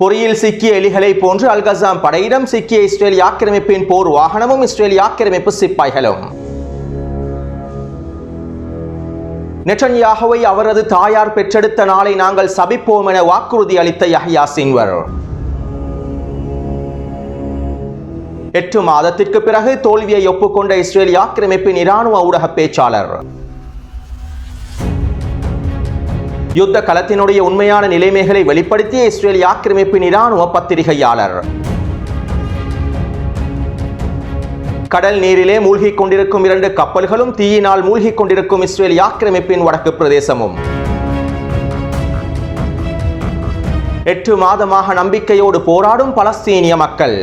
பொறியில் சிக்கிய எலிகளை போன்று அல்கசாம் படையிடம் சிக்கிய இஸ்ரேல் ஆக்கிரமிப்பின் போர் வாகனமும் இஸ்ரேல் ஆக்கிரமிப்பு சிப்பாய்களும். நெட்டன்யாகவை அவரது தாயார் பெற்றெடுத்த நாளை நாங்கள் சபிப்போம் என வாக்குறுதி அளித்த யஹ்யா சின்வர். எட்டு மாதத்திற்கு பிறகு தோல்வியை ஒப்புக்கொண்ட இஸ்ரேல் ஆக்கிரமிப்பின் இராணுவ ஊடக பேச்சாளர். யுத்த களத்தினுடைய உண்மையான நிலைமைகளை வெளிப்படுத்திய இஸ்ரேல் ஆக்கிரமிப்பின் இராணுவ பத்திரிகையாளர். கடல் நீரிலே மூழ்கிக் கொண்டிருக்கும் இரண்டு கப்பல்களும் தீயினால் மூழ்கிக் கொண்டிருக்கும் இஸ்ரேல் ஆக்கிரமிப்பின் வடக்கு பிரதேசமும். எட்டு மாதமாக நம்பிக்கையோடு போராடும் பலஸ்தீனிய மக்கள்.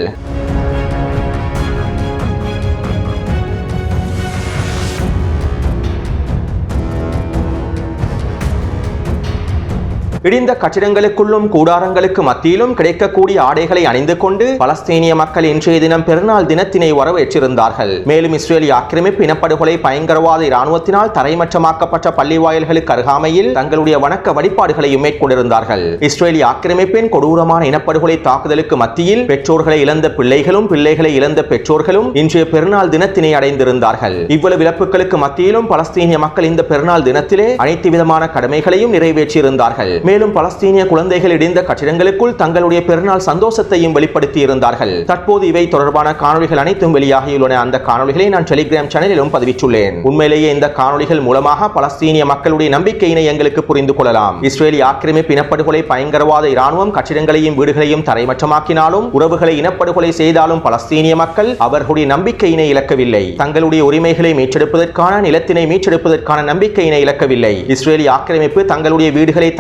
இடிந்த கட்டிடங்களுக்குள்ளும் கூடாரங்களுக்கு மத்தியிலும் கிடைக்கக்கூடிய ஆடைகளை அணிந்து கொண்டு பலஸ்தீனிய மக்கள் இன்றைய தினம் பெருநாள் தினத்தினை வரவேற்றிருந்தார்கள். மேலும் இஸ்ரேலி ஆக்கிரமிப்பு இனப்படுகொலை பயங்கரவாத இராணுவத்தினால் தரைமட்டமாக்கப்பட்ட பள்ளி வாயில்களுக்கு அருகாமையில் தங்களுடைய வணக்க வழிபாடுகளையும் மேற்கொண்டிருந்தார்கள். இஸ்ரேலி ஆக்கிரமிப்பின் கொடூரமான இனப்படுகொலை தாக்குதலுக்கு மத்தியில் பெற்றோர்களை இழந்த பிள்ளைகளும் பிள்ளைகளை இழந்த பெற்றோர்களும் இன்றைய பெருநாள் தினத்தினை அடைந்திருந்தார்கள். இவ்வளவு இழப்புகளுக்கு மத்தியிலும் பலஸ்தீனிய மக்கள் இந்த பெருநாள் தினத்திலே அனைத்து விதமான கடமைகளையும் நிறைவேற்றியிருந்தார்கள். மேலும் பலஸ்தீனிய குழந்தைகள் இடிந்த கட்டிடங்களுக்குள் தங்களுடைய பெருநாள் சந்தோஷத்தையும் வெளிப்படுத்தி இருந்தார்கள் தற்போது இவை தொடர்பான காணொளிகள் அனைத்தும் வெளியாகியுள்ளன. அந்த காணொலிகளை நான் டெலிகிராம் சேனலிலும் பதிவிட்டுள்ளேன். உண்மையிலேயே இந்த காணொளிகள் மூலமாக பலஸ்தீனிய மக்களுடைய நம்பிக்கையினை எங்களுக்கு புரிந்து கொள்ளலாம். இஸ்ரேலி ஆக்கிரமிப்பு இனப்படுகொலை பயங்கரவாத இராணுவம் கட்டிடங்களையும் வீடுகளையும் தரைமட்டமாக்கினாலும் உறவுகளை இனப்படுகொலை செய்தாலும் பலஸ்தீனிய மக்கள் அவர்களுடைய நம்பிக்கையினை இழக்கவில்லை. தங்களுடைய உரிமைகளை மீட்டெடுப்பதற்கான நிலத்தினை மீட்டெடுப்பதற்கான நம்பிக்கையினை இழக்கவில்லை. இஸ்ரேலி ஆக்கிரமிப்பு தங்களுடைய வீடுகளை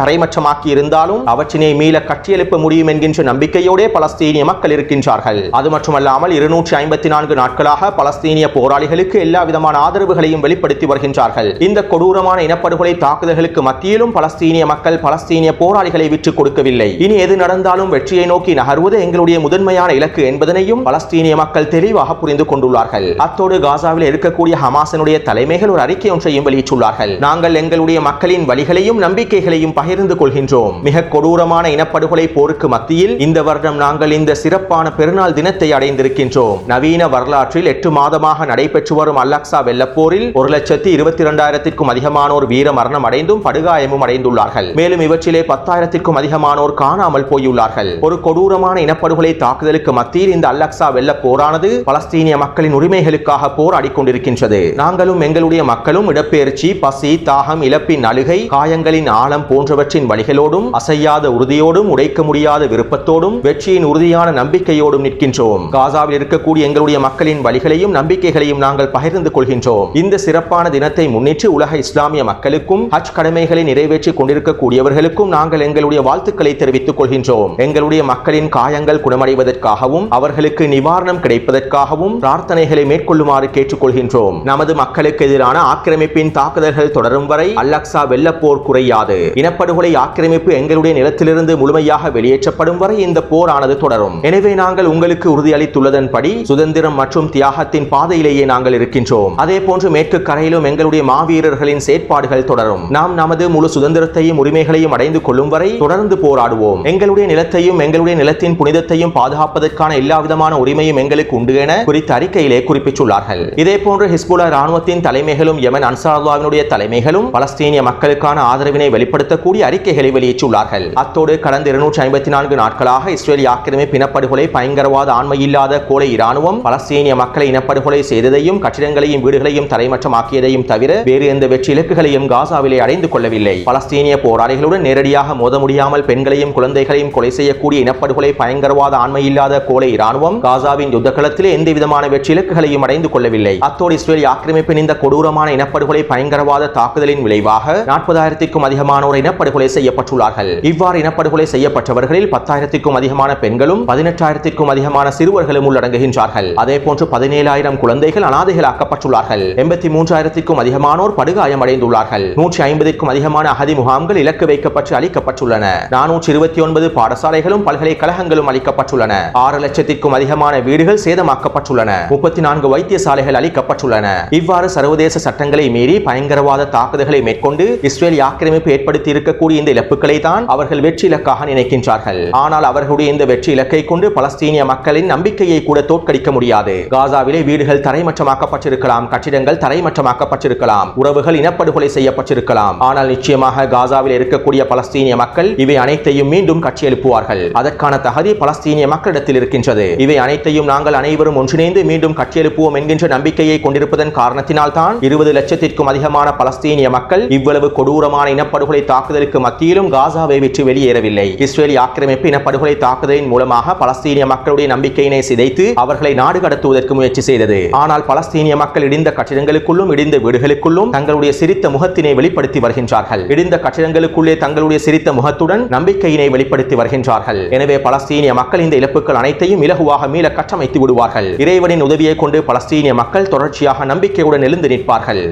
தரைமட்டமாக்கி இருந்தாலும் அவற்றினை மீள கட்டியெழுப்ப முடியும் என்கின்ற நம்பிக்கையோடே பலஸ்தீனிய மக்கள் இருக்கின்றார்கள். அது மட்டுமல்லாமல் இருநூற்றி ஐம்பத்தி நான்கு நாட்களாக பலஸ்தீனிய போராளிகளுக்கு எல்லா விதமான ஆதரவுகளையும் வெளிப்படுத்தி வருகின்றார்கள். இந்த கொடூரமான இனப்படுகொலை தாக்குதல்களுக்கு மத்தியிலும் பலஸ்தீனிய மக்கள் பலஸ்தீனிய போராளிகளை விற்றுக் கொடுக்கவில்லை. இனி எது நடந்தாலும் வெற்றியை நோக்கி நகர்வது எங்களுடைய முதன்மையான இலக்கு என்பதனையும் பலஸ்தீனிய மக்கள் தெளிவாக புரிந்து கொண்டுள்ளார்கள். அத்தோடு காசாவில் இருக்கக்கூடிய ஹமாசனுடைய தலைமைகள் ஒரு அறிக்கை ஒன்றையும் வெளியிட்டுள்ளார்கள். நாங்கள் எங்களுடைய மக்களின் வழிகளையும் நம்பிக்கைகளையும் பகிர்ந்து கொள்கின்றோம் மிக கொடூரமான இனப்படுகொலை போருக்கு மத்தியில் இந்த வருடம் நாங்கள் இந்த சிறப்பான பெருநாள் தினத்தை அடைந்திருக்கின்றோம். நவீன வரலாற்றில் எட்டு மாதமாக நடைபெற்று வரும் அல்லக்சா வெள்ளப்போரில் ஒரு லட்சத்தி இருபத்தி இரண்டாயிரத்திற்கும் அதிகமானோர் வீர மரணம் அடைந்தும் படுகாயமும் அடைந்துள்ளார்கள். மேலும் இவற்றிலே பத்தாயிரத்திற்கும் அதிகமானோர் காணாமல் போயுள்ளார்கள். ஒரு கொடூரமான இனப்படுகொலை தாக்குதலுக்கு மத்தியில் இந்த அல்லக்சா வெள்ள போரானது பலஸ்தீனிய மக்களின் உரிமைகளுக்காக போராடி கொண்டிருக்கின்றது. நாங்களும் எங்களுடைய மக்களும் இடப்பெயர்ச்சி பசி தாகம் இழப்பின் அழுகை காயங்களின் ஆழம் போன்றவற்றின் வழி அடிகளோடும் அசையாத உறுதியோடும் உடைக்க முடியாத விருப்பத்தோடும் வெற்றியின் உறுதியான நம்பிக்கையோடும் நிற்கின்றோம் காசாவில் இருக்கக்கூடிய எங்களுடைய மக்களின் வழிகளையும் நம்பிக்கைகளையும் நாங்கள் பகிர்ந்து கொள்கின்றோம் இந்த சிறப்பான தினத்தை முன்னிட்டு உலக இஸ்லாமிய மக்களுக்கும் ஹஜ் கடமைகளை நிறைவேற்றிக் கொண்டிருக்கக்கூடியவர்களுக்கும் நாங்கள் எங்களுடைய வாழ்த்துக்களை தெரிவித்துக் கொள்கின்றோம் எங்களுடைய மக்களின் காயங்கள் குணமடைவதற்காகவும் அவர்களுக்கு நிவாரணம் கிடைப்பதற்காகவும் பிரார்த்தனைகளை மேற்கொள்ளுமாறு கேட்டுக்கொள்கின்றோம் நமது மக்களுக்கு எதிரான ஆக்கிரமிப்பின் தாக்குதல்கள் தொடரும் வரை அல்லக்சா வெள்ளப்போர் குறையாது இனப்படுகொலை ஆக்கிரமிப்பு எங்களுடைய நிலத்திலிருந்து முழுமையாக வெளியேற்றப்படும் வரை இந்த போரானது தொடரும். எனவே நாங்கள் உங்களுக்கு உறுதியளித்துள்ளதன்படி சுதந்திரம் மற்றும் தியாகத்தின் பாதையிலேயே நாங்கள் இருக்கின்றோம். அதே போன்று மேற்கு கரையிலும் எங்களுடைய மாவீரர்களின் செயற்பாடுகள் தொடரும். நாம் நமது முழு சுதந்திரத்தையும் உரிமைகளையும் அடைந்து கொள்ளும் வரை தொடர்ந்து போராடுவோம். எங்களுடைய நிலத்தையும் எங்களுடைய நிலத்தின் புனிதத்தையும் பாதுகாப்பதற்கான எல்லாவிதமான உரிமையும் எங்களுக்கு உண்டு என குறித்த அறிக்கையிலே குறிப்பிட்டுள்ளார்கள். இதே போன்று ஹிஸ்புல்லா ராணுவத்தின் தலைமைகளும் யமன் அன்சாருல்லாவினுடைய தலைமைகளும் பலஸ்தீனிய மக்களுக்கான ஆதரவினை வெளிப்படுத்தக்கூடிய அறிக்கை அறிக்கைகளை வெளியிட்டுள்ளார்கள் அத்தோடு கடந்த இருநூற்றி ஐம்பத்தி நான்கு நாட்களாக இஸ்ரேல் ஆக்கிரமிப்பு இனப்படுகொலை பயங்கரவாத ஆண்மை இல்லாத கோலை இராணுவம் பலஸ்தீனிய மக்களை இனப்படுகொலை செய்ததையும் கட்டிடங்களையும் வீடுகளையும் தரைமட்டமாக்கியதையும் தவிர வேறு எந்த வெற்றி இலக்குகளையும் காசாவிலே அடைந்து கொள்ளவில்லை. பலஸ்தீனிய போராளிகளுடன் நேரடியாக மோத முடியாமல் பெண்களையும் குழந்தைகளையும் கொலை செய்யக்கூடிய இனப்படுகொலை பயங்கரவாத ஆண்மை இல்லாத கோலை இராணுவம் காசாவின் யுத்தகளத்திலே எந்த விதமான வெற்றி இலக்குகளையும் அடைந்து கொள்ளவில்லை. அத்தோடு இஸ்ரேல் ஆக்கிரமிப்பின் இந்த கொடூரமான இனப்படுகொலை பயங்கரவாத தாக்குதலின் விளைவாக நாற்பதாயிரத்திற்கும் அதிகமானோர் இனப்படுகொலை செய்ய செய்யப்பட்டுள்ளார்கள். இவ்வாறு இனப்படுகொலை செய்யப்பட்டவர்களில் பத்தாயிரத்திற்கும் அதிகமான பெண்களும் பதினெட்டாயிரத்திற்கும் அதிகமான சிறுவர்களும் உள்ளடங்குகின்றார்கள். அதே போன்று பதினேழாயிரம் குழந்தைகள் அனாதைகளாக்கப்பட்டுள்ளார்கள். எண்பத்தி மூன்றாயிரத்திற்கும் அதிகமானோர் படுகாயமடைந்துள்ளார்கள். நூற்றி ஐம்பதிற்கும் அதிகமான அகதி முகாம்கள் இலக்கு வைக்கப்பட்டு அளிக்கப்பட்டுள்ளன நானூற்றி இருபத்தி ஒன்பது பாடசாலைகளும் பல்கலைக்கழகங்களும் அளிக்கப்பட்டுள்ளன ஆறு லட்சத்திற்கும் அதிகமான வீடுகள் சேதமாக்கப்பட்டுள்ளன. முப்பத்தி நான்கு வைத்தியசாலைகள் அளிக்கப்பட்டுள்ளன இவ்வாறு சர்வதேச சட்டங்களை மீறி பயங்கரவாத தாக்குதல்களை மேற்கொண்டு இஸ்ரேல் ஆக்கிரமிப்பு ஏற்படுத்தி இருக்கக்கூடிய இந்த இழப்புகளை தான் அவர்கள் வெற்றி இலக்காக நினைக்கின்றார்கள். ஆனால் அவர்களுடைய இந்த வெற்றி இலக்கை கொண்டு பலஸ்தீனிய மக்களின் நம்பிக்கையை கூட தோற்கடிக்க முடியாது. காசாவிலே வீடுகள் தரைமட்டமாக்கப்பட்டிருக்கலாம் கட்டிடங்கள் தரைமட்டமாக்கப்பட்டிருக்கலாம் உறவுகள் இனப்படுகொலை செய்யப்பட்டிருக்கலாம். ஆனால் நிச்சயமாக காசாவில் இருக்கக்கூடிய பலஸ்தீனிய மக்கள் இவை அனைத்தையும் மீண்டும் கட்சி எழுப்புவார்கள் அதற்கான தகுதி பலஸ்தீனிய மக்களிடத்தில் இருக்கின்றது. இவை அனைத்தையும் நாங்கள் அனைவரும் ஒன்றிணைந்து மீண்டும் கட்டியெழுப்புவோம் என்கின்ற நம்பிக்கையை கொண்டிருப்பதன் காரணத்தினால் தான் இருபது லட்சத்திற்கும் அதிகமான பலஸ்தீனிய மக்கள் இவ்வளவு கொடூரமான இனப்படுகொலை தாக்குதலுக்கு மத்தியிலும் காசாவை விட்டு வெளியேறவில்லை. இஸ்ரேலி ஆக்கிரமிப்பு இனப்படுகொலை தாக்குதலின் மூலமாக பலஸ்தீனிய மக்களுடைய நம்பிக்கையினை சிதைத்து அவர்களை நாடு கடத்துவதற்கு முயற்சி செய்தது. ஆனால் பலஸ்தீனிய மக்கள் இடிந்த கட்டிடங்களுக்குள்ளும் இடிந்த வீடுகளுக்குள்ளும் தங்களுடைய சிரித்த முகத்தினை வெளிப்படுத்தி வருகின்றார்கள். இடிந்த கட்டிடங்களுக்குள்ளே தங்களுடைய சிரித்த முகத்துடன் நம்பிக்கையினை வெளிப்படுத்தி வருகின்றார்கள். எனவே பலஸ்தீனிய மக்கள் இந்த இழப்புகள் அனைத்தையும் இலகுவாக மீள கட்டமைத்து விடுவார்கள். இறைவனின் உதவியை கொண்டு பலஸ்தீனிய மக்கள் தொடர்ச்சியாக நம்பிக்கையுடன் எழுந்து நிற்பார்கள்.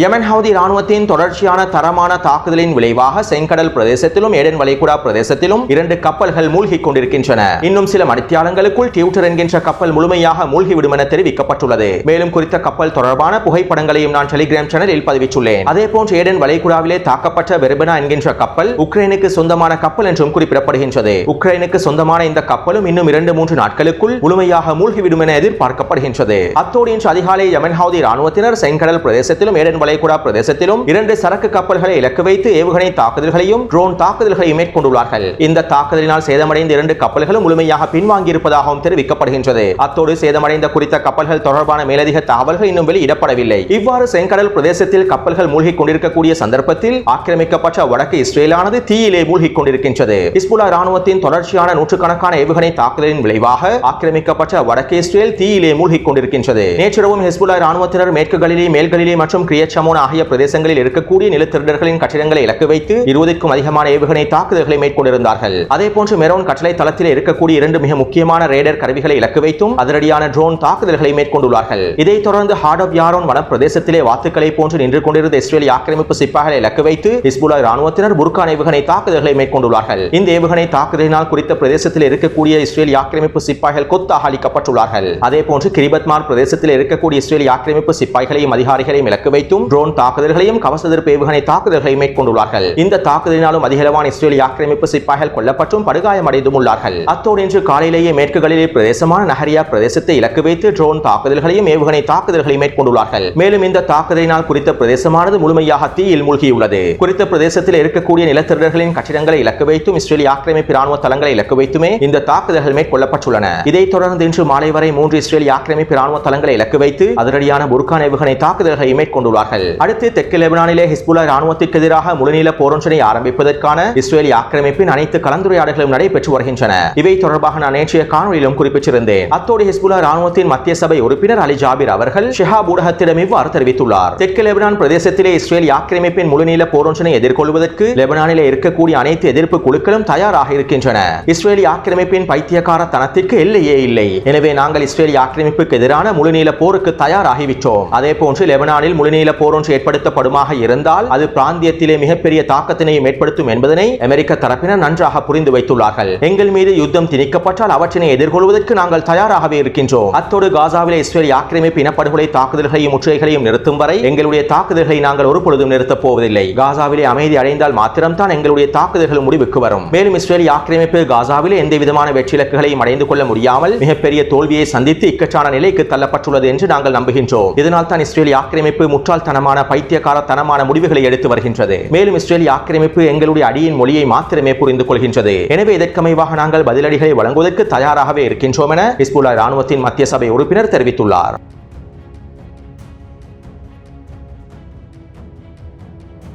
யமன் ஹவுதி ராணுவத்தின் தொடர்ச்சியான தரமான தாக்குதலின் விளைவாக செங்கடல் பிரதேசத்திலும் ஏடன் வளைகுடா பிரதேசத்திலும் இரண்டு கப்பல்கள் மூழ்கிக் கொண்டிருக்கின்றன. இன்னும் சில மணித்தியாலங்களுக்குள் டியூட்டர் என்கின்ற கப்பல் முழுமையாக மூழ்கிவிடும் என தெரிவிக்கப்பட்டுள்ளது. மேலும் குறித்த கப்பல் தொடர்பான புகைப்படங்களையும் நான் டெலிகிராம் சேனலில் பதிவிட்டுள்ளேன். அதே போன்று ஏடன் வளைகுடாவிலே தாக்கப்பட்ட வெர்பனா என்கின்ற கப்பல் உக்ரைனுக்கு சொந்தமான கப்பல் என்றும் குறிப்பிடப்படுகின்றது. உக்ரைனுக்கு சொந்தமான இந்த கப்பலும் இன்னும் இரண்டு மூன்று நாட்களுக்குள் முழுமையாக மூழ்கிவிடும் என எதிர்பார்க்கப்படுகின்றது. அத்தோடு இன்று அதிகாலை யமன் ஹவுதி ராணுவத்தினர் செங்கடல் பிரதேசத்திலும் ஏடன் வளைகுடா பிரதேசத்திலும் இரண்டு சரக்கு கப்பல்களை இலக்கு வைத்து ஏவுகணை தாக்குதல்களையும் ட்ரோன் தாக்குதல்களையும் மேற்கொண்டுள்ளார்கள். இந்த தாக்குதலினால் சேதமடைந்த இரண்டு கப்பல்களும் முழுமையாக பின்வாங்கி இருப்பதாகவும் தெரிவிக்கப்படுகின்றது. அத்தோடு சேதமடைந்த குறித்த கப்பல்கள் தொடர்பான மேலதிக தகவல்கள் இன்னும் வெளியிடப்படவில்லை. இவ்வாறு செங்கடல் பிரதேசத்தில் கப்பல்கள் மூழ்கிக் கொண்டிருக்கக்கூடிய சந்தர்ப்பத்தில் ஆக்கிரமிக்கப்பட்ட வடக்கு இஸ்ரேலானது தீயிலே மூழ்கிக் கொண்டிருக்கின்றது. இஸ்புலா ராணுவத்தின் தொடர்ச்சியான நூற்றுக்கணக்கான ஏவுகணை தாக்குதலின் விளைவாக ஆக்கிரமிக்கப்பட்ட வடக்கு இஸ்ரேல் தீயிலே மூழ்கிக் கொண்டிருக்கின்றது. நேற்றிரவும் ஹிஸ்புல்லா ராணுவத்தினர் மேற்கு கலிலே மேல்கலிலே மற்றும் மற்றும் ஷமோன் ஆகிய பிரதேசங்களில் இருக்கக்கூடிய நிலத்திருடர்களின் கட்டிடங்களை இலக்கு வைத்து இருபதுக்கும் அதிகமான ஏவுகணை தாக்குதல்களை மேற்கொண்டிருந்தார்கள். அதே போன்று மெரோன் கட்டளை தளத்தில் இருக்கக்கூடிய இரண்டு மிக முக்கியமான ரேடர் கருவிகளை இலக்கு வைத்தும் அதிரடியான ட்ரோன் தாக்குதல்களை மேற்கொண்டுள்ளார்கள். இதைத் தொடர்ந்து ஹார்ட் ஆஃப் யாரோன் வனப்பிரதேசத்திலே வாத்துக்களை போன்று நின்று கொண்டிருந்த இஸ்ரேலிய ஆக்கிரமிப்பு சிப்பாய்களை இலக்கு வைத்து ஹிஸ்புல்லா ராணுவத்தினர் புர்கான் ஏவுகணை தாக்குதல்களை மேற்கொண்டுள்ளார்கள். இந்த ஏவுகணை தாக்குதலினால் குறித்த பிரதேசத்தில் இருக்கக்கூடிய இஸ்ரேலிய ஆக்கிரமிப்பு சிப்பாய்கள் கொத்தாக அளிக்கப்பட்டுள்ளார்கள் அதே போன்று கிரிபத்மார் பிரதேசத்தில் இருக்கக்கூடிய இஸ்ரேலிய ஆக்கிரமிப்பு சிப்பாய்களையும் அதிகாரிகளையும் இலக்கு வைத்தும் ட்ரோன் தாக்குதல்களையும் கவசதிர்ப்பு ஏவுகணை தாக்குதல்களை மேற்கொண்டுள்ளார்கள். இந்த தாக்குதலினாலும் அதிகளவான இஸ்ரேலிய ஆக்கிரமிப்பு சிப்பாய்கள் கொல்லப்பட்டும் படுகாயமடைந்தும் உள்ளார்கள். அத்தோடு இன்று காலையிலேயே மேற்குகளிலே பிரதேசமான நகரியா பிரதேசத்தை இலக்கு வைத்து ட்ரோன் தாக்குதல்களையும் ஏவுகணை தாக்குதல்களையும் மேற்கொண்டுள்ளார்கள். மேலும் இந்த தாக்குதலினால் குறித்த பிரதேசமானது முழுமையாக தீயில் மூழ்கியுள்ளது. குறித்த பிரதேசத்தில் இருக்கக்கூடிய நிலத்திரர்களின் கட்டிடங்களை இலக்கு வைத்தும் இஸ்ரேலிய ஆக்கிரமிப்பு ராணுவ தளங்களை இலக்கு வைத்துமே இந்த தாக்குதல்கள் மேற்கொள்ளப்பட்டுள்ளன. இதைத் தொடர்ந்து இன்று மாலை வரை மூன்று இஸ்ரேலிய ஆக்கிரமிப்பு ராணுவ தளங்களை இலக்கு வைத்து அதிரடியான புர்கான் ஏவுகணை தாக்குதல்களை மேற்கொண்டுள்ளார்கள். அடுத்து தெற்கு லெபனானிலே ஹிஸ்புல்லா ராணுவத்திற்கு எதிராக முழுநீள போரொன்றினை ஆரம்பிப்பதற்கான இஸ்ரேலிய ஆக்கிரமிப்பின் அனைத்து கலந்துரையாடல்களும் நடைபெற்று வருகின்றன. இவை தொடர்பாக நான் நேற்றைய காணொலியிலும் குறிப்பிட்டிருந்தேன். அத்தோடு ஹிஸ்புல்லா ராணுவத்தின் மத்திய சபை உறுப்பினர் அலி ஜாபிர் அவர்கள் ஷிஹாப் ஊடகத்திடம் இவ்வாறு தெரிவித்துள்ளார். தெற்கு லெபனான் பிரதேசத்திலே இஸ்ரேல் ஆக்கிரமிப்பின் முழுநீள போரொன்றினை எதிர்கொள்வதற்கு லெபனானிலே இருக்கக்கூடிய அனைத்து எதிர்ப்பு குழுக்களும் தயாராக இருக்கின்றன. இஸ்ரேலி ஆக்கிரமிப்பின் பைத்தியக்கார தனத்திற்கு எல்லையே இல்லை. எனவே நாங்கள் இஸ்ரேலி ஆக்கிரமிப்புக்கு எதிரான முழுநீள போருக்கு தயாராகிவிட்டோம். அதே போன்று லெபனானில் முழுநீள போரொன்று ஏற்படுத்தப்படுமாக இருந்தால் அது பிராந்தியத்திலே மிகப்பெரிய தாக்கத்தினையும் ஏற்படுத்தும் என்பதனை அமெரிக்க தரப்பினர் நன்றாக புரிந்து வைத்துள்ளார்கள். எங்கள் மீது யுத்தம் திணிக்கப்பட்டால் அவற்றினை எதிர்கொள்வதற்கு நாங்கள் தயாராகவே இருக்கின்றோம். அத்தோடு காசாவிலே இஸ்ரேல் ஆக்கிரமிப்பு இனப்படுகொலை தாக்குதல்களையும் முற்றுகைகளையும் நிறுத்தும் வரை எங்களுடைய தாக்குதல்களை நாங்கள் ஒரு பொழுதும் நிறுத்தப் போவதில்லை. காசாவிலே அமைதி அடைந்தால் மாத்திரம்தான் எங்களுடைய தாக்குதல்கள் முடிவுக்கு வரும். மேலும் இஸ்ரேல் ஆக்கிரமிப்பு காசாவிலே எந்த விதமான வெற்றி இலக்குகளையும் அடைந்து கொள்ள முடியாமல் மிகப்பெரிய தோல்வியை சந்தித்து இக்கச்சான நிலைக்கு தள்ளப்பட்டுள்ளது என்று நாங்கள் நம்புகின்றோம். இதனால் தான் இஸ்ரேல் ஆக்கிரமிப்பு முற்றால் முட்டாள்தனமான பைத்தியக்காரத்தனமான முடிவுகளை எடுத்து வருகின்றது. மேலும் இஸ்ரேலிய ஆக்கிரமிப்பு எங்களுடைய அடியின் மொழியை மாத்திரமே புரிந்து கொள்கின்றது. எனவே இதற்கமைவாக நாங்கள் பதிலடிகளை வழங்குவதற்கு தயாராகவே இருக்கின்றோம் என இஸ்புல்லா ராணுவத்தின் மத்திய சபை உறுப்பினர் தெரிவித்துள்ளார்.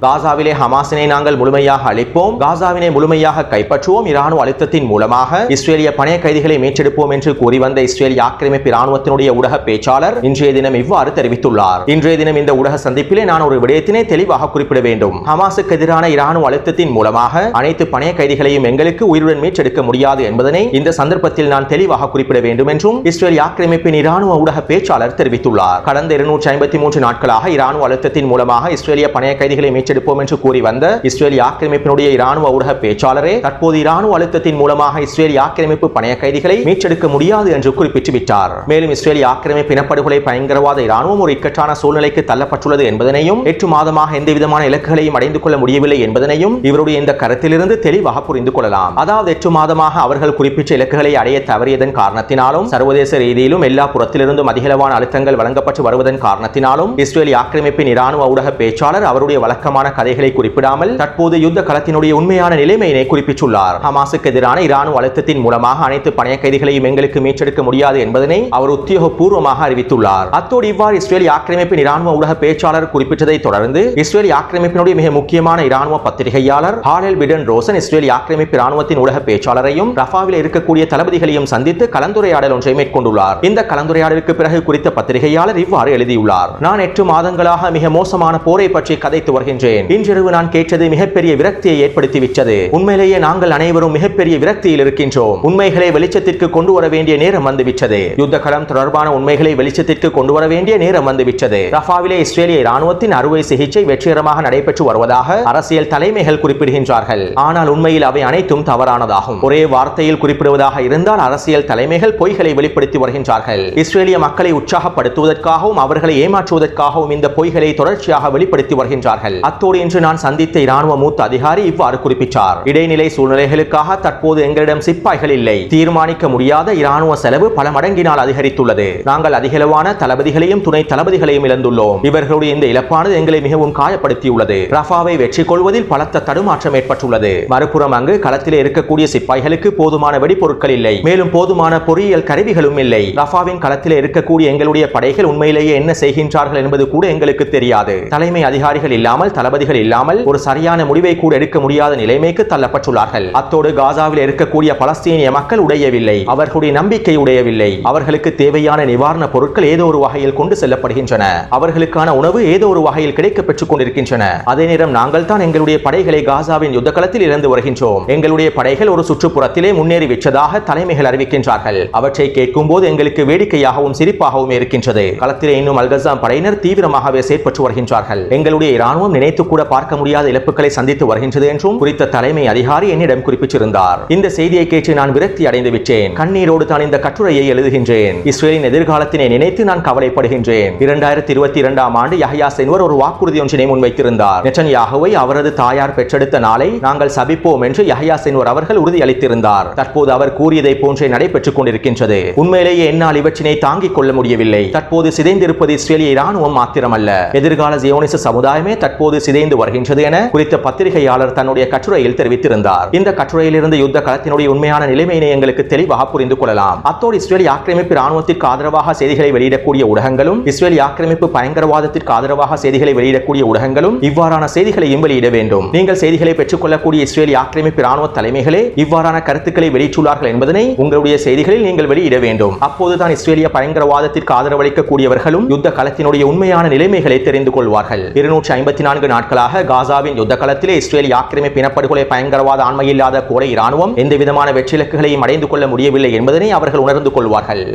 காசாவிலே ஹமாஸினை நாங்கள் முழுமையாக அழிப்போம் காசாவினை முழுமையாக கைப்பற்றுவோம். இராணுவ அழுத்தத்தின் மூலமாக இஸ்ரேலிய பணைய கைதிகளை மீட்டெடுப்போம் என்று கூறி வந்த இஸ்ரேலிய ஆக்கிரமிப்பு இராணுவத்தினுடைய ஊடக பேச்சாளர் இன்றைய தினம் இவ்வாறு தெரிவித்துள்ளார். இன்றைய தினம் இந்த ஊடக சந்திப்பிலே நான் ஒரு விடயத்தினை தெளிவாக குறிப்பிட வேண்டும். ஹமாஸுக்கு எதிரான இராணுவ அழுத்தத்தின் மூலமாக அனைத்து பணைய கைதிகளையும் எங்களுக்கு உயிருடன் மீட்டெடுக்க முடியாது என்பதனை இந்த சந்தர்ப்பத்தில் நான் தெளிவாக குறிப்பிட வேண்டும் என்றும் இஸ்ரேல் ஆக்கிரமிப்பின் இராணுவ ஊடக பேச்சாளர் தெரிவித்துள்ளார். கடந்த இருநூற்றி ஐம்பத்தி மூன்று நாட்களாக இராணுவ அழுத்தத்தின் மூலமாக இஸ்ரேலிய பணைய கைதிகளை மீட்டெடுக்க மீட்டெடுப்போம் என்று கூறி வந்த இஸ்ரேலிய ஆக்கிரமிப்பினுடைய இராணுவ ஊடக பேச்சாளரே தற்போது இராணுவ அழுத்தத்தின் மூலமாக இஸ்ரேலிய ஆக்கிரமிப்பு பணைய கைதிகளை மீட்டெடுக்க முடியாது என்று குறிப்பிட்டு விட்டார் மேலும் இஸ்ரேலிய ஆக்கிரமிப்பு இனப்படுகொலை பயங்கரவாத இராணுவம் ஒரு இக்கட்டான சூழ்நிலைக்கு தள்ளப்பட்டுள்ளது என்பதனையும் எட்டு மாதமாக எந்த விதமான இலக்குகளையும் அடைந்து கொள்ள முடியவில்லை என்பதனையும் இவருடைய இந்த கருத்திலிருந்து தெளிவாக புரிந்து கொள்ளலாம். அதாவது எட்டு மாதமாக அவர்கள் குறிப்பிட்ட இலக்குகளை அடைய தவறியதன் காரணத்தினாலும் சர்வதேச ரீதியிலும் எல்லா புறத்திலிருந்தும் அதிகளவான அழுத்தங்கள் வழங்கப்பட்டு வருவதன் காரணத்தினாலும் இஸ்ரேலிய ஆக்கிரமிப்பின் இராணுவ ஊடக பேச்சாளர் அவருடைய வழக்கமான கதைகளை குறிப்பிடாமல் தற்போது யுத்த களத்தினுடைய உண்மையான நிலைமையினை குறிப்பிட்டுள்ளார். ஹமாஸுக்கு எதிரான இராணுவ அழுத்தத்தின் மூலமாக அனைத்து பணைய கைதிகளையும் எங்களுக்கு மீட்டெடுக்க முடியாது என்பதனை அவர் உத்தியோகபூர்வமாக அறிவித்துள்ளார். அத்தோடு இவ்வாறு இஸ்ரேலிய ஆக்கிரமிப்பின் இராணுவ ஊடக பேச்சாளர் குறிப்பிட்டதை தொடர்ந்து இஸ்ரேலி ஆக்கிரமிப்பினுடைய மிக முக்கியமான இராணுவ பத்திரிகையாளர் ஹாலெல் பிடன் ரோசன் இஸ்ரேலி ஆக்கிரமிப்பு இராணுவத்தின் ஊடக பேச்சாளரையும் ரஃபாவில் இருக்கக்கூடிய தளபதிகளையும் சந்தித்து கலந்துரையாடல் ஒன்றை மேற்கொண்டுள்ளார். இந்த கலந்துரையாடலுக்கு பிறகு குறித்த பத்திரிகையாளர் இவ்வாறு எழுதியுள்ளார். நான் எட்டு மாதங்களாக மிக மோசமான போரை பற்றி கதைத்து வருகின்றேன். இன்றிரவு நான் கேட்டது மிகப்பெரிய விரக்தியை ஏற்படுத்திவிட்டது. உண்மையிலேயே நாங்கள் அனைவரும் மிகப்பெரிய விரக்தியில் இருக்கின்றோம். உண்மைகளை வெளிச்சத்திற்கு கொண்டு வர வேண்டிய நேரம் வந்துவிட்டது. யுத்த களம் தொடர்பான உண்மைகளை வெளிச்சத்திற்கு கொண்டு வர வேண்டிய நேரம் வந்துவிட்டது. ரஃபாவிலே இஸ்ரேலிய ராணுவத்தின் அறுவை சிகிச்சை வெற்றிகரமாக நடைபெற்று வருவதாக அரசியல் தலைமைகள் குறிப்பிடுகின்றார்கள். ஆனால் உண்மையில் அவை அனைத்தும் தவறானதாகும். ஒரே வார்த்தையில் குறிப்பிடுவதாக இருந்தால் அரசியல் தலைமைகள் பொய்களை வெளிப்படுத்தி வருகின்றார்கள். இஸ்ரேலிய மக்களை உற்சாகப்படுத்துவதற்காகவும் அவர்களை ஏமாற்றுவதற்காகவும் இந்த பொய்களை தொடர்ச்சியாக வெளிப்படுத்தி வருகின்றார்கள். அத்தோடு இன்று நான் சந்தித்த இராணுவ மூத்த அதிகாரி இவ்வாறு குறிப்பிட்டார். இடைநிலை சூழ்நிலைகளுக்காக தற்போது எங்களிடம் சிப்பாய்கள் இல்லை. தீர்மானிக்க முடியாத இராணுவ செலவு பல மடங்கினால் அதிகரித்துள்ளது. நாங்கள் அதிகளவான தளபதிகளையும் துணை தளபதிகளையும் இழந்துள்ளோம். இவர்களுடைய இந்த இழப்பானது எங்களை மிகவும் காயப்படுத்தியுள்ளது. ரஃபாவை வெற்றி கொள்வதில் பலத்த தடுமாற்றம் ஏற்பட்டுள்ளது. மறுபுறம் அங்கு களத்திலே இருக்கக்கூடிய சிப்பாய்களுக்கு போதுமான வெடிபொருட்கள் இல்லை. மேலும் போதுமான பொறியியல் கருவிகளும் இல்லை. ரஃபாவின் களத்திலே இருக்கக்கூடிய எங்களுடைய படைகள் உண்மையிலேயே என்ன செய்கின்றார்கள் என்பது கூட எங்களுக்கு தெரியாது. தலைமை அதிகாரிகள் இல்லாமல் தளபதிகள் இல்லாமல் ஒரு சரியான முடிவை கூட எடுக்க முடியாத நிலைமைக்கு தள்ளப்பட்டுள்ளார்கள். அத்தோடு காசாவில் இருக்கக்கூடிய பலஸ்தீனிய மக்கள் உடையவில்லை. அவர்களுடைய நம்பிக்கை உடையவில்லை. அவர்களுக்கு தேவையான நிவாரண பொருட்கள் ஏதோ ஒரு வகையில் கொண்டு செல்லப்படுகின்றன. அவர்களுக்கான உணவு ஏதோ ஒரு வகையில் கிடைக்க பெற்றுக் கொண்டிருக்கின்றன. அதே நேரம் நாங்கள் தான் எங்களுடைய படைகளை காசாவின் யுத்த களத்தில் இழந்து வருகின்றோம். எங்களுடைய படைகள் ஒரு சுற்றுப்புறத்திலே முன்னேறி விற்றதாக தலைமைகள் அறிவிக்கின்றார்கள். அவற்றை கேட்கும் போது எங்களுக்கு வேடிக்கையாகவும் சிரிப்பாகவும் இருக்கின்றது. களத்திலே இன்னும் அல்கசாம் படையினர் தீவிரமாகவே செயற்பட்டு வருகின்றார்கள். எங்களுடைய இராணுவம் நினைத்து நினைத்து கூட பார்க்க முடியாத இழப்புகளை சந்தித்து வருகின்றது என்றும் குறித்த தலைமை அதிகாரி என்னிடம் குறிப்பிட்டிருந்தார். இந்த செய்தியை கேட்டு நான் விரக்தி அடைந்து விட்டேன். கண்ணீரோடு தான் இந்த கட்டுரையை எழுதுகின்றேன். இஸ்ரேலின் எதிர்காலத்தினை நினைத்து நான் கவலைப்படுகின்றேன். இரண்டாயிரத்தி இருபத்தி இரண்டாம் ஆண்டு யஹ்யா சென்வர் ஒரு வாக்குறுதி ஒன்றினை முன்வைத்திருந்தார். நெட்டன்யாகுவை அவரது தாயார் பெற்றெடுத்த நாளை நாங்கள் சபிப்போம் என்று யஹ்யா சென்வர் அவர்கள் உறுதியளித்திருந்தார். தற்போது அவர் கூறியதை போன்றே நடைபெற்றுக் கொண்டிருக்கின்றது. உண்மையிலேயே என்னால் இவற்றினை தாங்கிக் கொள்ள முடியவில்லை. தற்போது சிதைந்திருப்பது இஸ்ரேலிய இராணுவம் மாத்திரமல்ல. எதிர்கால ஜியோனிச சமுதாயமே தற்போது சிதைந்து வருகின்றது என குறித்த பத்திரிகையாளர் தன்னுடைய கட்டுரையில் தெரிவித்திருந்தார். இந்த கட்டுரையிலிருந்து யுத்த களத்தினுடைய உண்மையான நிலைமையினை எங்களுக்கு தெளிவாக புரிந்து கொள்ளலாம். அத்தோடு இஸ்ரேலிய ஆக்கிரமிப்பு ராணுவத்திற்கு ஆதரவாக செய்திகளை வெளியிடக்கூடிய ஊடகங்களும் இஸ்ரேலிய ஆக்கிரமிப்பு பயங்கரவாதத்திற்கு ஆதரவாக செய்திகளை வெளியிடக்கூடிய ஊடகங்களும் இவ்வாறான செய்திகளையும் வெளியிட வேண்டும். நீங்கள் செய்திகளை பெற்றுக்கொள்ளக்கூடிய இஸ்ரேலி ஆக்கிரமிப்பு ராணுவ தலைமைகளே இவ்வாறான கருத்துக்களை வெளியிட்டுள்ளார்கள் என்பதனை உங்களுடைய செய்திகளில் நீங்கள் வெளியிட வேண்டும். அப்போதுதான் இஸ்ரேலிய பயங்கரவாதத்திற்கு ஆதரவளிக்கக்கூடியவர்களும் யுத்த களத்தினுடைய உண்மையான நிலைமைகளை தெரிந்து கொள்வார்கள். இருநூற்றி ஐம்பத்தி நான்கு நாட்களாக காசாவின் யுத்த களத்திலே இஸ்ரேலிய ஆக்கிரமிப்பு இனப்படுகொலை பயங்கரவாத ஆண்மையில்லாத கோடை இராணுவம் எந்த விதமான வெற்றிலக்குகளையும் அடைந்து கொள்ள முடியவில்லை என்பதனை அவர்கள் உணர்ந்து கொள்வார்கள்.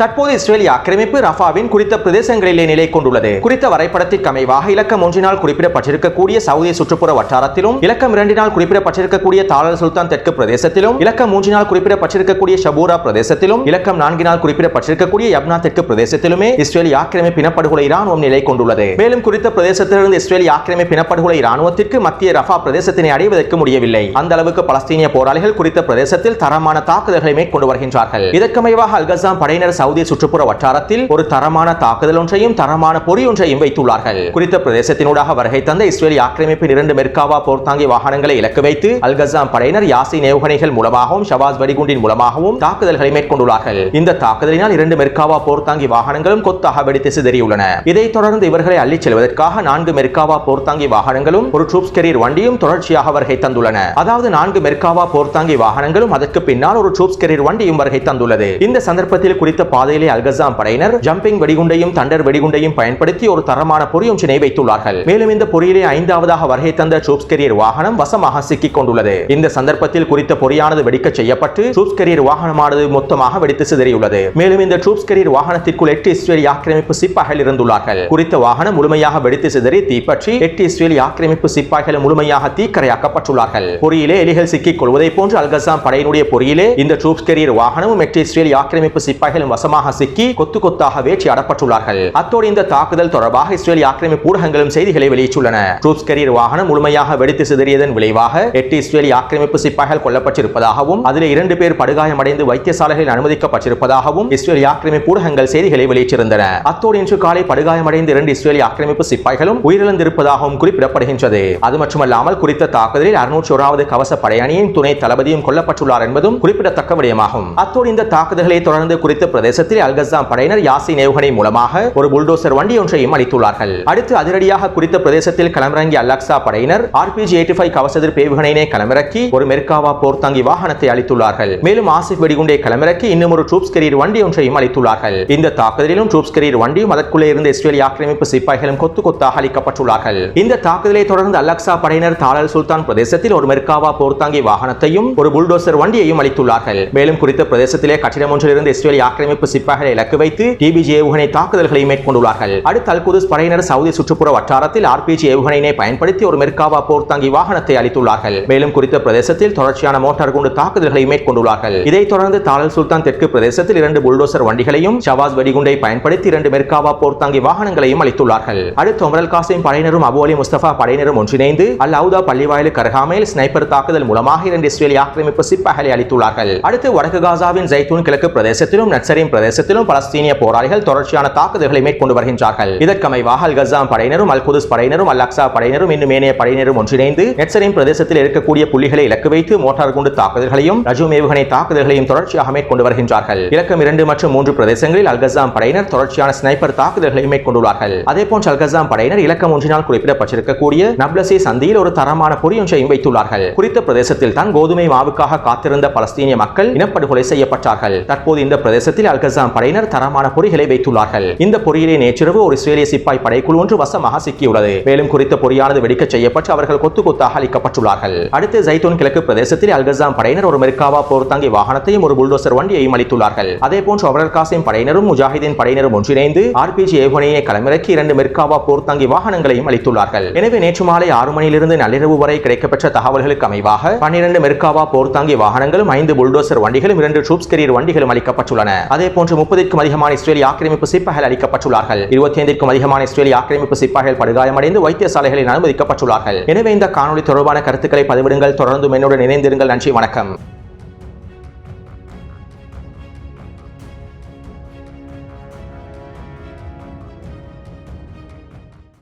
தற்போது இஸ்ரேலிய ஆக்கிரமிப்பு ரஃபாவின் குறித்த பிரதேசங்களிலே நிலை கொண்டுள்ளது. குறித்த வரைபடத்திற்கு அமைவாக இலக்கம் ஒன்றினால் குறிப்பிடப்பட்டிருக்கக்கூடிய சவுதி சுற்றுப்புற வட்டாரத்திலும் இலக்கம் இரண்டினால் குறிப்பிடப்பட்டிருக்கக்கூடிய தாளல் சுல்தான் தெற்கு பிரதேசத்திலும் இலக்கம் மூன்றினால் குறிப்பிடப்பட்டிருக்கக்கூடிய ஷபூரா பிரதேசத்திலும் இலக்கம் நான்கினால் குறிப்பிடப்பட்டிருக்கக்கூடிய யப்னா தெற்கு பிரதேசத்திலுமே இஸ்ரேலிய ஆக்கிரமிப்பு இனப்படுகொலை இராணுவம் நிலை கொண்டுள்ளது. மேலும் குறித்த பிரதேசத்திலிருந்து இஸ்ரேலிய ஆக்கிரமிப்பு இனப்படுகொலை இராணுவத்திற்கு மத்திய ரஃபா பிரதேசத்தினை அடைவதற்கு முடியவில்லை. அந்த அளவுக்கு பலஸ்தீனிய போராளிகள் குறித்த பிரதேசத்தில் தரமான தாக்குதல்களை மேற்கொண்டு வருகின்றார்கள். இதற்கமைவாக அல்கசாம் படையினர் சவுதி சுற்றுப்புற வட்டாரத்தில் ஒரு தரமான தாக்குதல் ஒன்றையும் தரமான பொறி ஒன்றையும் வைத்துள்ளார்கள். குறித்த பிரதேசத்தினூடாக வருகை தந்த இஸ்ரேலி ஆக்கிரமிப்பின் இரண்டு மெர்காவா போர்த்தாங்கி வாகனங்களை இலக்கு வைத்து அல்கசாம் படையினர் யாசி ஏவுகணைகள் மூலமாகவும் ஷவாஸ் வெடிகுண்டின் மூலமாகவும் தாக்குதல்களை மேற்கொண்டுள்ளார்கள். இந்த தாக்குதலினால் இரண்டு மெர்காவா போர்த்தாங்கி வாகனங்களும் கொத்தாக வெடித்து சிதறியுள்ளன. இதைத் தொடர்ந்து இவர்களை அள்ளிச் செல்வதற்காக நான்கு மெர்காவா போர்த்தாங்கி வாகனங்களும் ஒரு ட்ரூப்ஸ் கெரியர் வண்டியும் தொடர்ச்சியாக வருகை தந்துள்ளன. அதாவது நான்கு மெர்காவா போர்த்தாங்கி வாகனங்களும் அதற்கு பின்னால் ஒரு ட்ரூப்ஸ் கெரியர் வண்டியும் வருகை தந்துள்ளது. இந்த சந்தர்ப்பத்தில் குறித்த பாதையிலே அல்கசாம் படையினர் ஜம்பிங் வெடிகுண்டையும் தண்டர் வெடிகுண்டையும் பயன்படுத்தி ஒரு தரமான பொறியொன்றினை வைத்துள்ளார்கள். மேலும் இந்த பொறியிலே ஐந்தாவதாக வருகை தந்த ட்ரூப்ஸ் கெரியர் வாகனம் வசமாக சிக்கிக் கொண்டுள்ளது. இந்த சந்தர்ப்பத்தில் குறித்த பொறியானது வெடிக்க செய்யப்பட்டு ட்ரூப்ஸ் கெரியர் வாகனமானது மொத்தமாக வெடித்து சிதறியுள்ளது. மேலும் இந்த ட்ரூப்ஸ் கெரியர் வாகனத்திற்குள் எட்டு இஸ்ரேலி ஆக்கிரமிப்பு சிப்பாய்கள் இருந்துள்ளார்கள். குறித்த வாகனம் முழுமையாக வெடித்து சிதறி தீப்பற்றி எட்டு இஸ்ரேலி ஆக்கிரமிப்பு சிப்பாய்கள் முழுமையாக தீக்கரையாக்கப்பட்டுள்ளார்கள். பொறியிலே எலிகள் சிக்கிக் கொள்வதை போன்று அல்கசாம் படையினுடைய பொறியிலே இந்த ட்ரூப்ஸ் கெரியர் வாகனமும் எட்டு இஸ்ரேலி ஆக்கிரமிப்பு சிப்பாய்களும் வச வசமாக சிக்கி கொத்து கொத்தாக வேட்டையாடப்பட்டுள்ளார்கள் அத்தோடு இந்த தாக்குதல் தொடர்பாக இஸ்ரேல் ஆக்கிரமிப்பு ஊடகங்களும் செய்திகளை வெளியிட்டுள்ளன. ட்ரூப்ஸ் கரியர் வாகனம் முழுமையாக வெடித்து சிதறியதன் விளைவாக எட்டு இஸ்ரேலி ஆக்கிரமிப்பு சிப்பாய்கள் கொல்லப்பட்டிருப்பதாகவும் அதில் இரண்டு பேர் படுகாயமடைந்து வைத்தியசாலைகளில் அனுமதிக்கப்பட்டிருப்பதாகவும் இஸ்ரேல் ஆக்கிரமிப்பு ஊடகங்கள் செய்திகளை வெளியிட்டிருந்தன. அத்தோடு இன்று காலை படுகாயமடைந்த இரண்டு இஸ்ரேலி ஆக்கிரமிப்பு சிப்பாய்களும் உயிரிழந்திருப்பதாகவும் குறிப்பிடப்படுகின்றது. அது மட்டுமல்லாமல் குறித்த தாக்குதலில் அறுநூற்றி ஓராவது கவச படையணியின் துணை தளபதியும் கொல்லப்பட்டுள்ளார் என்பதும் குறிப்பிடத்தக்க விடயமாகும். அத்தோடு இந்த தாக்குதல்களை தொடர்ந்து குறித்த பிரதேச பிரதேசத்தில் அல்கசாம் படையினர் யாசின் ஏவுகணை மூலமாக ஒரு புல்டோசர் வண்டி ஒன்றையும் அளித்துள்ளார்கள். அடுத்து அதிரடியாக குறித்த பிரதேசத்தில் களமிறங்கிய அல்லக்சா படையினர் ஆர்பிஜி எயிட்டி ஃபைவ் கவசதிர் பேவுகணையினை களமிறக்கி ஒரு மெர்காவா போர்த்தாங்கி வாகனத்தை அளித்துள்ளார்கள். மேலும் ஆசிப் வெடிகுண்டை களமிறக்கி இன்னும் ஒரு ட்ரூப்ஸ் கெரியர் வண்டி ஒன்றையும் அளித்துள்ளார்கள். இந்த தாக்குதலிலும் ட்ரூப்ஸ் கெரியர் வண்டியும் அதற்குள்ளே இருந்த இஸ்ரேலிய ஆக்கிரமிப்பு சிப்பாய்களும் கொத்து கொத்தாக அளிக்கப்பட்டுள்ளார்கள். இந்த தாக்குதலை தொடர்ந்து அல்லக்சா படையினர் தாளல் சுல்தான் பிரதேசத்தில் ஒரு மெர்காவா போர்த்தாங்கி வாகனத்தையும் ஒரு புல்டோசர் வண்டியையும் அளித்துள்ளார்கள். மேலும் குறித்த பிரதேசத்திலே கட்டிடம் ஒன்றிலிருந்து இஸ்ரேலிய ஆக்கிரமிப்பு தடுப்பு சிப்பாய்களை இலக்கு வைத்து டிபிஜி ஏவுகணை தாக்குதல்களை மேற்கொண்டுள்ளார்கள். அடுத்து அல்குதுஸ் படையினர் சவுதி சுற்றுப்புற வட்டாரத்தில் ஆர்பிஜி ஏவுகணையினை பயன்படுத்தி ஒரு மெர்காவா போர்த்தாங்கி வாகனத்தை அளித்துள்ளார்கள். மேலும் குறித்த பிரதேசத்தில் தொடர்ச்சியான மோட்டார் குண்டு தாக்குதல்களை மேற்கொண்டுள்ளார்கள். இதைத் தொடர்ந்து தாலல் சுல்தான் தெற்கு பிரதேசத்தில் இரண்டு புல்டோசர் வண்டிகளையும் ஷவாஸ் வெடிகுண்டை பயன்படுத்தி இரண்டு மெர்காவா போர்த்தாங்கி வாகனங்களையும் அளித்துள்ளார்கள். அடுத்து ஒமரல் காசிம் படையினரும் அபு அலி முஸ்தபா படையினரும் ஒன்றிணைந்து அல் அவுதா பள்ளிவாயிலுக்கு அருகாமையில் ஸ்னைப்பர் தாக்குதல் மூலமாக இரண்டு இஸ்ரேலி ஆக்கிரமிப்பு சிப்பாய்களை அளித்துள்ளார்கள். அடுத்து வடக்கு காசாவின் ஜைத்தூன் கிழக்கு பிரதேசத்திலும் நட்சரின் பிரதேசத்திலும் பலஸ்தீனிய போராளிகள் தொடர்ச்சியான தாக்குதல்களை மேற்கொண்டு வருகின்றார்கள். இதற்கமைவாக அல் கசாம் படையினரும் அல் குதுஸ் படையினரும் அல் அக்ஸா படையினரும் இன்னும் ஏனைய படையினரும் ஒன்றிணைந்து நெட்சரின் பிரதேசத்தில் இருக்கக்கூடிய புள்ளிகளை இலக்கு வைத்து மோட்டார் குண்டு தாக்குதல்களையும் ரஜூம் ஏவுகணை தாக்குதல்களையும் தொடர்ச்சியாக மேற்கொண்டு வருகின்றார்கள். இலக்கம் இரண்டு மற்றும் மூன்று பிரதேசங்களில் அல் கசாம் படையினர் தொடர்ச்சியான ஸ்னைப்பர் தாக்குதல்களை மேற்கொண்டுள்ளார்கள். அதே போன்று அல் கசாம் படையினர் இலக்கம் ஒன்றினால் குறிப்பிடப்பட்டிருக்கக்கூடிய நப்லசி சந்தியில் ஒரு தரமான பொறியொன்றையும் வைத்துள்ளார்கள். குறித்த பிரதேசத்தில் தான் கோதுமை மாவுக்காக காத்திருந்த பலஸ்தீனிய மக்கள் இனப்படுகொலை செய்யப்பட்டார்கள். தற்போது இந்த பிரதேசத்தில் அல் கசாம் படையினர் தரமான பொறிகளை வைத்துள்ளார்கள். இந்த பொறியிலே நேற்றிரவு ஒரு இஸ்ரேலிய சிப்பாய் படைக்குழு ஒன்று வசமாக சிக்கியுள்ளது. மேலும் குறித்த பொறியானது வெடிக்கச் செய்யப்பட்டு அவர்கள் கொத்து கொத்தாக அளிக்கப்பட்டுள்ளார்கள். அடுத்து ஜைத்தோன் கிழக்கு பிரதேசத்தில் அல்கசாம் படையினர் ஒரு மெர்காவா போர் தங்கி வாகனத்தையும் ஒரு புல்டோசர் வண்டியையும் அளித்துள்ளார்கள். அதே போன்று அபரல் காசிம் படையினரும் முஜாஹிதீன் படையினரும் ஒன்றிணைந்து ஆர்பிஜி ஏவுகணையை களமிறக்கி இரண்டு மெர்காவா போர் தங்கி வாகனங்களையும் அளித்துள்ளார்கள். எனவே நேற்று மாலை ஆறு மணியிலிருந்து நள்ளிரவு வரை கிடைக்கப்பெற்ற தகவல்களுக்கு அமைவாக பன்னிரண்டு மெர்காவா போர்த்தாங்கி வாகனங்களும் ஐந்து புல்டோசர் வண்டிகளும் இரண்டு ட்ரூப்ஸ் கெரியர் வண்டிகளும் அளிக்கப்பட்டுள்ளன. அதே போன்று முப்பதிற்கும் அதிகமான இஸ்ரேலிய ஆக்கிரமிப்பு சிப்பாய்கள் அளிக்கப்பட்டுள்ளார்கள் இருபத்தி ஐந்திற்கும் அதிகமான இஸ்ரேலிய ஆக்கிரமிப்பு சிப்பாய்கள் படுகாயமடைந்து வைத்தியசாலைகளில் அனுமதிக்கப்பட்டுள்ளார்கள் எனவே இந்த காணொலி தொடர்பான கருத்துக்களை பதிவிடுங்கள். தொடர்ந்து என்னுடன் இணைந்திருங்கள். நன்றி வணக்கம்.